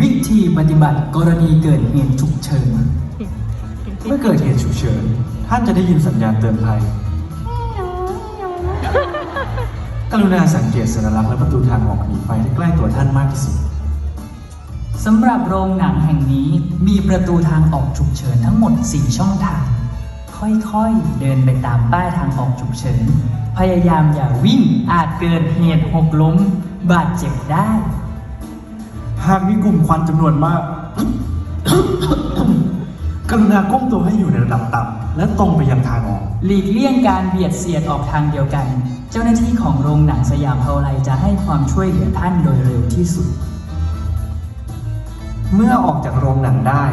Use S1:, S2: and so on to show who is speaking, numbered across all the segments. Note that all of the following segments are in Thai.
S1: วิธีปฏิบัติกรณีเกิดเหตุฉุกเฉิน
S2: เมื่อเกิดเหตุฉุกเฉิน ท่านจะได้ยินสัญญาณเตือนภัย กรุณาสังเกตสัญลักษณ์และประตูทางออกหนีไฟที่ใกล้ตัวท่านมากที่สุด
S1: สำหรับโรงหนังแห่งนี้มีประตูทางออกฉุกเฉินทั้งหมด 4 ช่องทาง ค่อยๆ เดินไปตามป้ายทางออกฉุกเฉิน พยายามอย่าวิ่งอาจเกิดเหตุหกล้ม บาดเจ็บได้
S2: หากมีกลุ่มควันจำนวนมาก กรุณาก้มตัวให้อยู่ในระดับต่ำและตรงไปยังทางออก
S1: หลีกเลี่ยงการเบียดเสียดออกทางเดียวกัน เจ้าหน้าที่ของโรงหนังสยามพาวไลจะให้ความช่วยเหลือท่านโดยเร็วที่สุด
S2: เมื่อออกจากโรงหนังได้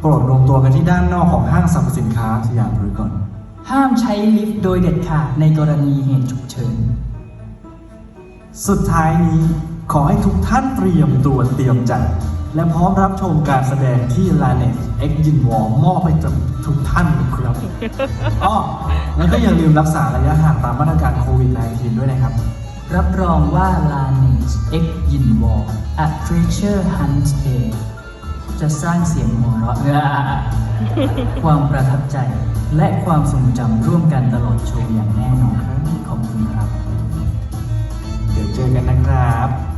S2: โปรดรวมตัวกันที่ด้านนอกของห้างสรรพสินค้าสยามพารากอน
S1: ห้ามใช้ลิฟต์โดยเด็ดขาดในกรณีเหตุฉุกเฉิน
S2: สุดท้ายนี้ ขอให้ทุกท่านเตรียมตัวเตรียมใจ และพร้อมรับชมการแสดงที่ลานเ a n e t X ยินวอมมอบให้กับทุกท่านครับอ๋อแล้วก็อย่าลืมรักษาระยะห่างตามมาตรการโควิด -19 ด้วยนะครับ
S1: รับรองว่าลานเ a n e t X ยินวอ A Treasure Hunt Day จะสร้างเสียงหัวเราะความประทับใจ และความทรงจำร่วมกันตลอดโชว์อย่างแน่นอนครับขอบคุณครับ
S2: เดี๋ยวเจอกันนะครับ